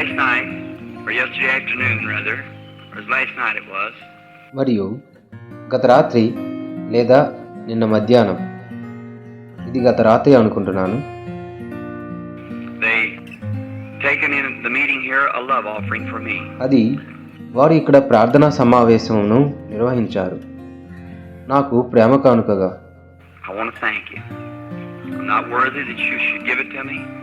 Last night or yesterday afternoon rather it last night it was మరియు గత రాత్రి లేదా నిన్న మధ్యాహ్నం. ఇది గత రాత్రి అనుకుంటున్నాను. అది వారు ఇక్కడ ప్రార్థనా సమావేశమును నిర్వహించారు. నాకు ప్రేమ కానుకగా. I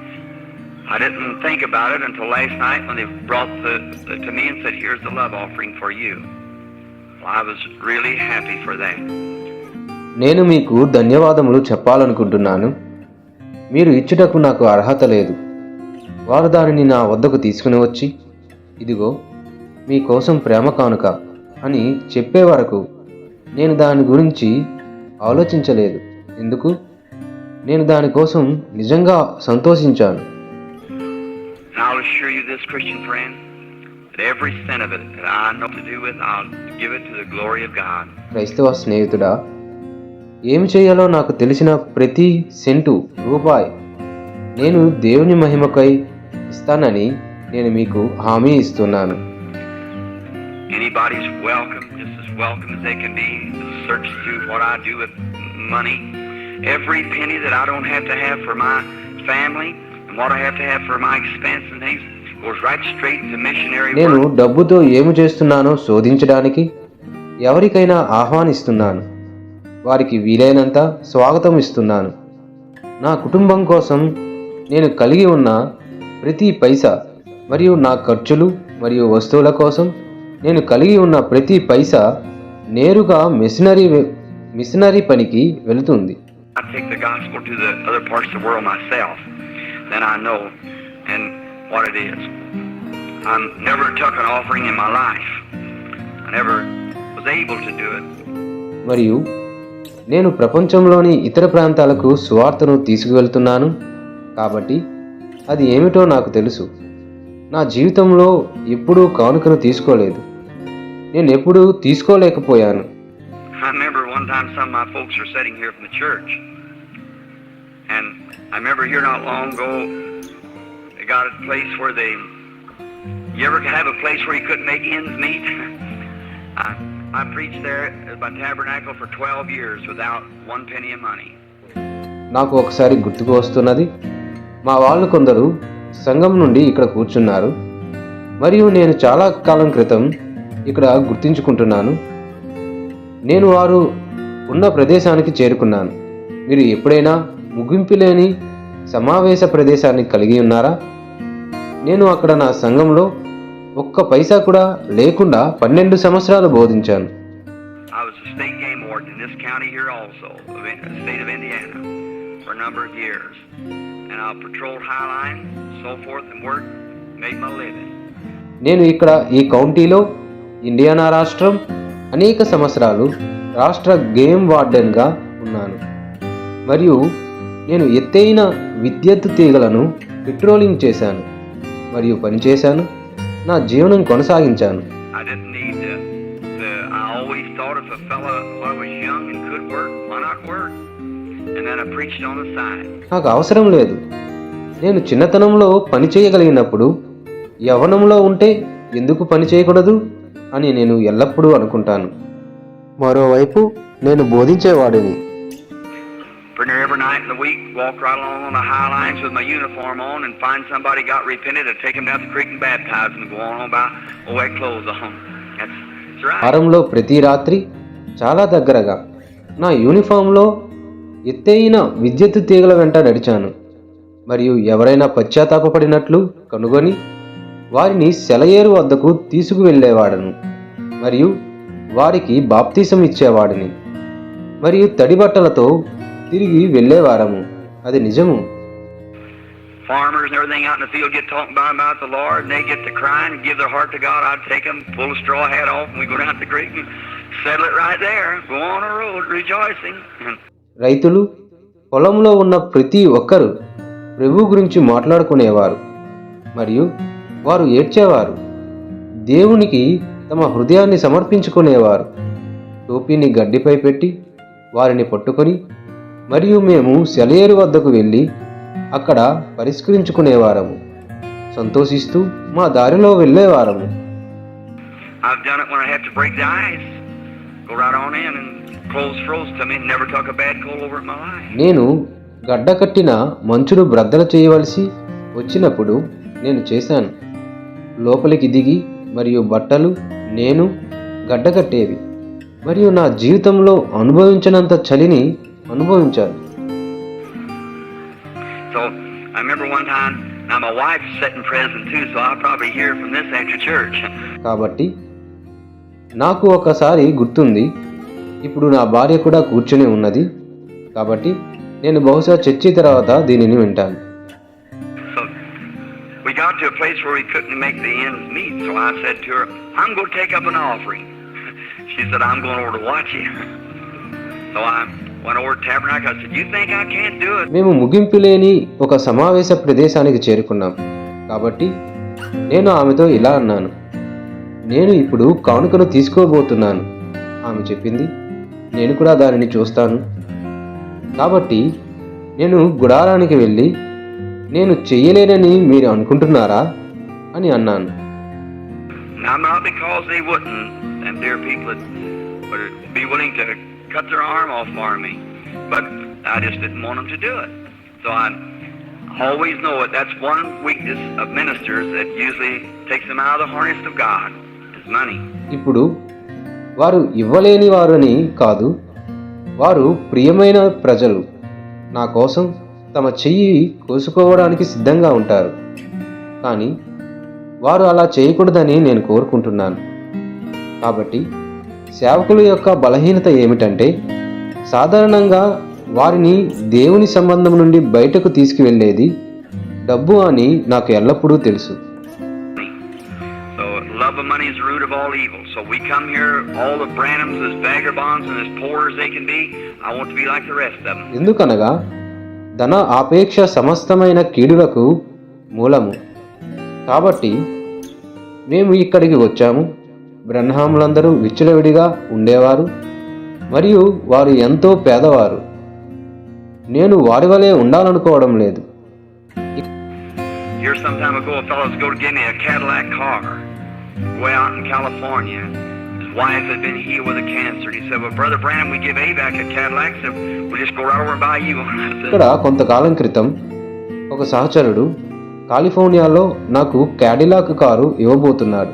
I didn't think about it until last night when they brought the, the to me and said, "Here's the love offering for you." Well, I was really happy for that. నేను మీకు ధన్యవాదములు చెప్పాలనుకుంటున్నాను మీరు ఇచ్చుటకు నాకు అర్హత లేదు వారు దానిని నా వద్దకు తీసుకుని వచ్చి ఇదిగో మీకోసం ప్రేమ కానుక అని చెప్పే వరకు నేను దాని గురించి ఆలోచించలేదు ఎందుకు నేను దానికోసం నిజంగా సంతోషించాను And I'll assure you this, Christian friend, that every cent of it that I know to do with, I'll give it to the glory of God. క్రైస్తవ స్నేహితుడా ఏమి చేయాలో నాకు తెలిసిన ప్రతి సెంటు రూపాయి నేను దేవుని మహిమకై ఇస్తానని నేను మీకు హామీ ఇస్తున్నాను Anybody's welcome, just as welcome as they can be. to Search through what I do with money. Every penny that I don't have to have for my family and what I have to have for my expense and things goes right straight to missionary నేను. డబ్బుతో ఏమి చేస్తున్నానో శోధించడానికి ఎవరికైనా ఆహ్వానిస్తున్నాను. వారికి వీలైనంత స్వాగతం ఇస్తున్నాను. నా కుటుంబం కోసం నేను కలిగి ఉన్న ప్రతి పైసా మరియు నా ఖర్చులు మరియు వస్తువుల కోసం నేను కలిగి ఉన్న ప్రతి పైసా నేరుగా మిషనరీ మిషనరీ పనికి వెళుతుంది. I take the gospel to the other parts of the world myself, then I know and what it is. I never took an offering in my life. I never was able to do it. మరియు నేను ప్రపంచంలోని ఇతర ప్రాంతాలకు సువార్తను తీసుకువెళ్తున్నాను కాబట్టి అది ఏమిటో నాకు తెలుసు నా జీవితంలో ఎప్పుడూ కానుకను తీసుకోలేదు నేను ఎప్పుడూ తీసుకోలేకపోయాను and I remember here not long ago, they got a place where they. You ever have a place where you couldn't make ends meet? I, I preached there at my tabernacle for 12 years without one penny of money. నాకు ఒకసారి గుర్తుకు వస్తున్నది మా వాళ్ళు కొందరు సంఘం నుండి ఇక్కడ కూర్చున్నారు మరియు నేను చాలా కాలం క్రితం ఇక్కడ గుర్తించుకుంటున్నాను నేను వారు ఉన్న ప్రదేశానికి చేరుకున్నాను మీరు ఎప్పుడైనా ముగింపు లేని సమావేశ ప్రదేశాన్ని కలిగి ఉన్నారా? నేను అక్కడ నా సంఘంలో ఒక్క పైసా కూడా లేకుండా పన్నెండు సంవత్సరాలు బోధించాను. నేను ఇక్కడ ఈ కౌంటీలో ఇండియానా రాష్ట్రం అనేక సంవత్సరాలు రాష్ట్ర గేమ్ వార్డెన్గా ఉన్నాను. మరియు నేను ఎత్తైన విద్యుత్ తీగలను పెట్రోలింగ్ చేశాను మరియు పనిచేశాను. నా జీవనం కొనసాగించాను. నాకు అవసరం లేదు. నేను చిన్నతనంలో పని చేయగలిగినప్పుడు యవ్వనంలో ఉంటే ఎందుకు పని చేయకూడదు అని నేను ఎల్లప్పుడూ అనుకుంటాను. మరోవైపు నేను బోధించేవాడిని. Pretty near every night in the week, walk right along on the high lines with my uniform on and find somebody got repented and take them down the creek and baptize them and go on about with wet clothes on. That's, that's right. వారంలో ప్రతి రాత్రి చాలా దగ్గరగా నా యూనిఫామ్లో ఎత్తైన విద్యుత్ తీగల వెంట నడిచాను మరియు ఎవరైనా పశ్చాత్తాపడినట్లు కనుగొని వారిని సెలయేరు వద్దకు తీసుకువెళ్ళేవాడను మరియు వారికి బాప్తీసం ఇచ్చేవాడిని మరియు తడి బట్టలతో తిరిగి వెళ్ళేవారము అది నిజము. రైతులు పొలంలో ఉన్న ప్రతి ఒక్కరు ప్రభు గురించి మాట్లాడుకునేవారు మరియు వారు ఏడ్చేవారు. దేవునికి తమ హృదయాన్ని సమర్పించుకునేవారు. టోపీని గడ్డిపై పెట్టి వారిని పట్టుకొని మరియు మేము సెలయేరు వద్దకు వెళ్ళి అక్కడ పరిష్కరించుకునేవారము సంతోషిస్తూ మా దారిలో వెళ్ళేవారము I've done it when I have to break the ice. Go right on in and clothes froze to me. Never took a bad cold over in my life. నేను గడ్డకట్టిన మంచును బ్రద్దల చేయవలసి వచ్చినప్పుడు నేను చేశాను లోపలికి దిగి మరియు బట్టలు నేను గడ్డకట్టేవి మరియు నా జీవితంలో అనుభవించినంత చలిని అనుభవించాలి కాబట్టి నాకు ఒకసారి గుర్తుంది ఇప్పుడు నా భార్య కూడా కూర్చొని ఉన్నది కాబట్టి నేను బహుశా చర్చి తర్వాత దీనిని వింటాను. So I went over to Tabernacle. I said, You think I can't do it? మేము ముగింపు లేని ఒక సమావేశ ప్రదేశానికి చేరుకున్నాం. కాబట్టి నేను ఆమెతో ఇలా అన్నాను. నేను ఇప్పుడు కానుకను తీసుకోబోతున్నాను. ఆమె చెప్పింది. నేను కూడా దానిని చూస్తాను. కాబట్టి నేను గుడారానికి వెళ్ళి నేను చెయ్యలేనని మీరు అనుకుంటున్నారా? అని అన్నాను. Now, not because they wouldn't, dear people would be willing to cut their arm off for me, but I just didn't want them to do it. So I always know it. That's one weakness of ministers that usually takes them out of the harness of God is money. ఇప్పుడు వారు ఇవ్వలేని వారని కాదు వారు ప్రియమైన ప్రజలు నా కోసం తమ చెయ్యి కోసుకోవడానికి సిద్ధంగా ఉంటారు కానీ వారు అలా చేయకూడదని నేను కోరుకుంటున్నాను కాబట్టి సేవకుల యొక్క బలహీనత ఏమిటంటే సాధారణంగా వారిని దేవుని సంబంధం నుండి బయటకు తీసుకువెళ్ళేది డబ్బు అని నాకు ఎల్లప్పుడూ తెలుసు love of money is the root of all evil. So we come here, all the Branhams as vagabonds and as poor as they can be. I want to be like the rest of them. ఎందుకనగా ధన ఆపేక్ష సమస్తమైన కీడులకు మూలము కాబట్టి మేము ఇక్కడికి వచ్చాము బ్రహ్మాములందరూ విచ్చలవిడిగా ఉండేవారు మరియు వారు ఎంతో పేదవారు నేను వారి వలె ఉండాలనుకోవడం లేదు Here some time ago, a fellow's go to give me a Cadillac car. Way out in California. His wife had been healed with a cancer. He said, Well, Brother Branham, we give AVAC a Cadillac. Said, We'll just go right over and buy you one. ఇక్కడ కొంతకాలం క్రితం ఒక సహచరుడు కాలిఫోర్నియాలో నాకు Cadillac car ఇవ్వబోతున్నాడు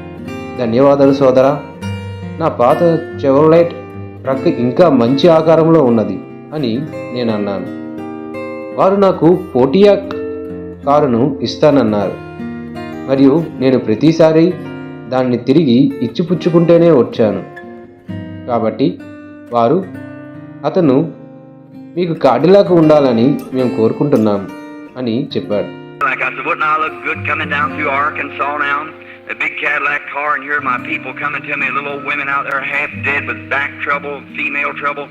ధన్యవాదాలు సోదరా. నా పాత చెవలైట్ ట్రక్ ఇంకా మంచి ఆకారంలో ఉన్నది అని నేను అన్నాను వారు నాకు పోటియాక్ కారును ఇస్తానన్నారు. మరియు నేను ప్రతిసారి దాన్ని తిరిగి ఇచ్చిపుచ్చుకుంటేనే వచ్చాను. కాబట్టి వారు అతను మీకు కాడిలాకు ఉండాలని మేము కోరుకుంటున్నాం అని చెప్పాడు Like I said, wouldn't I look good coming down through Arkansas now? A big Cadillac car, and here are my people coming to me, little old women out there half dead with back trouble, female trouble,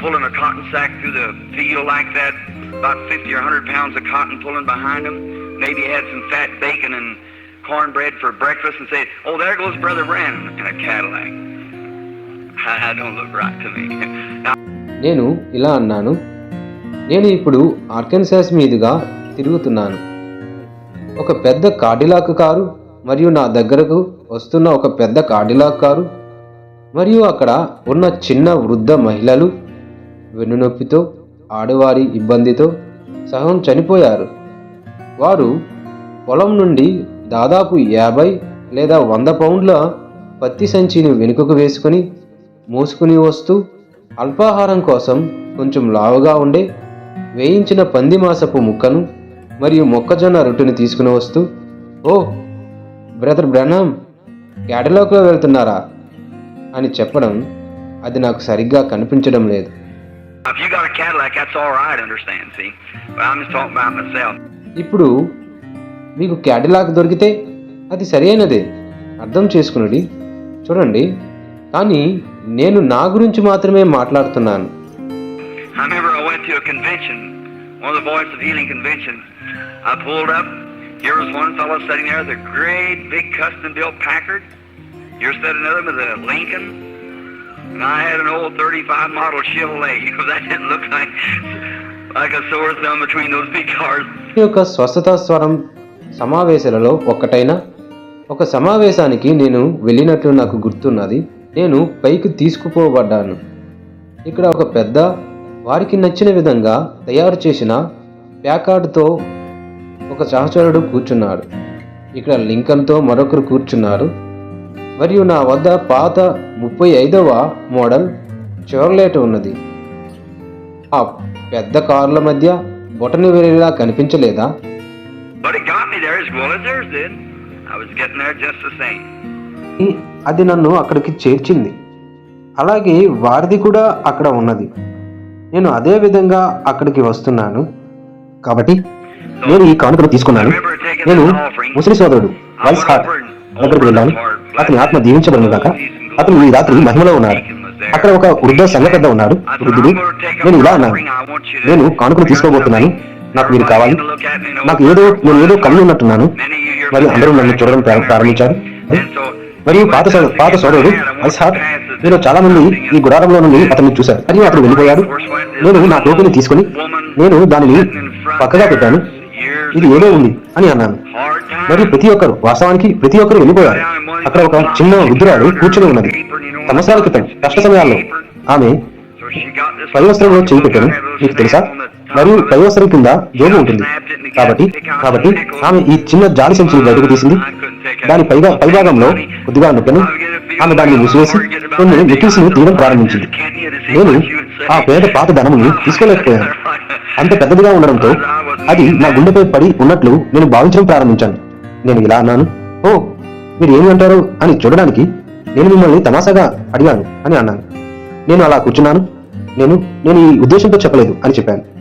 pulling a cotton sack through the field like that, about 50 or 100 pounds of cotton pulling behind them. Maybe had some fat bacon and cornbread for breakfast and say, oh, there goes Brother Brandon in a Cadillac. I don't look right to me. Now, నేను ఇలా అన్నాను నేను ఇప్పుడు ఆర్కెన్సాస్ మీదుగా తిరుగుతున్నాను ఒక పెద్ద Cadillac car మరియు నా దగ్గరకు వస్తున్న ఒక పెద్ద కాడిలాక్ కారు మరియు అక్కడ ఉన్న చిన్న వృద్ధ మహిళలు వెన్నునొప్పితో ఆడవారి ఇబ్బందితో సహం చనిపోయారు. వారు పొలం నుండి దాదాపు యాభై లేదా వంద పౌండ్ల పత్తి సంచిని వెనుకకు వేసుకుని మోసుకుని వస్తూ అల్పాహారం కోసం కొంచెం లావుగా ఉండే వేయించిన పంది మాసపు ముక్కను మరియు మొక్కజొన్న రొట్టెని తీసుకుని వస్తూ ఓ బ్రదర్ బ్రహ్నం ఎడలోకి వెళ్తున్నారా? అని చెప్పడం అది నాకు సరిగ్గా కనిపించడం లేదు. ఇప్పుడు మీకు క్యాడిలాక్ దొరికితే అది సరైనదే. అర్థం చేసుకునడి. చూడండి. కానీ నేను నా గురించి మాత్రమే మాట్లాడుతున్నాను. I Here was one fellow sitting there with a great big custom built Packard. Here's sitting another with a Lincoln. And I had an old 35 model Chevrolet. that didn't look like like a sore thumb between those big cars. ఈ యొక్క స్వస్థత స్వరం సమావేశాలలో ఒక్కటైన ఒక సమావేశానికి నేను వెళ్ళినట్లు నాకు గుర్తున్నది నేను పైకి తీసుకుపోబడ్డాను ఇక్కడ ఒక పెద్ద వారికి నచ్చిన విధంగా తయారు చేసిన ప్యాకార్డ్తో ఒక సహచరుడు కూర్చున్నాడు. ఇక్కడ లింకన్తో మరొకరు కూర్చున్నారు. మరియు నా వద్ద పాత ముప్పై ఐదవ మోడల్ చోర్లెట్ ఉన్నది. ఆ పెద్ద కార్ల మధ్య బొటని వేరేలా కనిపించలేదా? అది నన్ను అక్కడికి చేర్చింది. అలాగే వారిది కూడా అక్కడ ఉన్నది. నేను అదే విధంగా అక్కడికి వస్తున్నాను. కాబట్టి నేను ఈ కానుకను తీసుకున్నాను. నేను ముసలి సోదరుడు వైస్ హార్ట్ దగ్గరకు వెళ్ళాను. అతని ఆత్మ దీవించబడిన అతను ఈ రాత్రి మహిమలో ఉన్నాడు. అక్కడ ఒక వృద్ధ సంఘ పెద్ద ఉన్నాడు. వృద్ధుడు నేను ఇలా అన్నాను. నేను కానుకను తీసుకోబోతున్నాను. నాకు మీరు కావాలి. నాకు ఏదో నేను ఏదో కలిగి ఉన్నట్టున్నాను. మరియు అందరూ నన్ను చూడడం ప్రారంభించారు. మరియు పాత సో- పాత సోదరుడు ఐస్హాట్ నేను చాలా మంది ఈ గుడారంలో నుండి అతన్ని చూశారు మరియు అతను వెళ్ళిపోయాడు. నేను నా టోపీని తీసుకుని నేను దానిని పక్కగా పెట్టాను. ఇది ఏదో ఉంది అని అన్నాను. మరియు ప్రతి ఒక్కరు వాస్తవానికి ప్రతి ఒక్కరు వెళ్ళిపోయారు. అక్కడ ఒక చిన్న వృద్ధురాలు కూర్చుని ఉన్నది. సంవత్సరాల క్రితం కష్ట సమయాల్లో. ఆమె పైవస్త్రంలో చేయి పెట్టాను. మీకు తెలుసా? మరియు పైవస్త్రం కింద జోబు ఉంటుంది. కాబట్టి కాబట్టి ఆమె ఈ చిన్న జాలి సంచి బయటకు తీసింది. దాని పైగా పైభాగంలో కొద్దిగా నొక్కాను ఆమె దాన్ని మూసివేసి కొన్ని నెక్కిల్స్ను తీయడం ప్రారంభించింది. నేను ఆ పేద పాత ధనముని తీసుకోలేకపోయాను. అంత పెద్దదిగా ఉండడంతో అది నా గుండెపై పడి ఉన్నట్లు నేను భావించడం ప్రారంభించాను. నేను ఇలా అన్నాను ఓ మీరు ఏమి అంటారు? అని చూడడానికి నేను మిమ్మల్ని తమాషాగా అడిగాను అని అన్నాను. నేను అలా కూర్చున్నాను. నేను నేను ఈ ఉద్దేశంతో చెప్పలేదు అని చెప్పాను.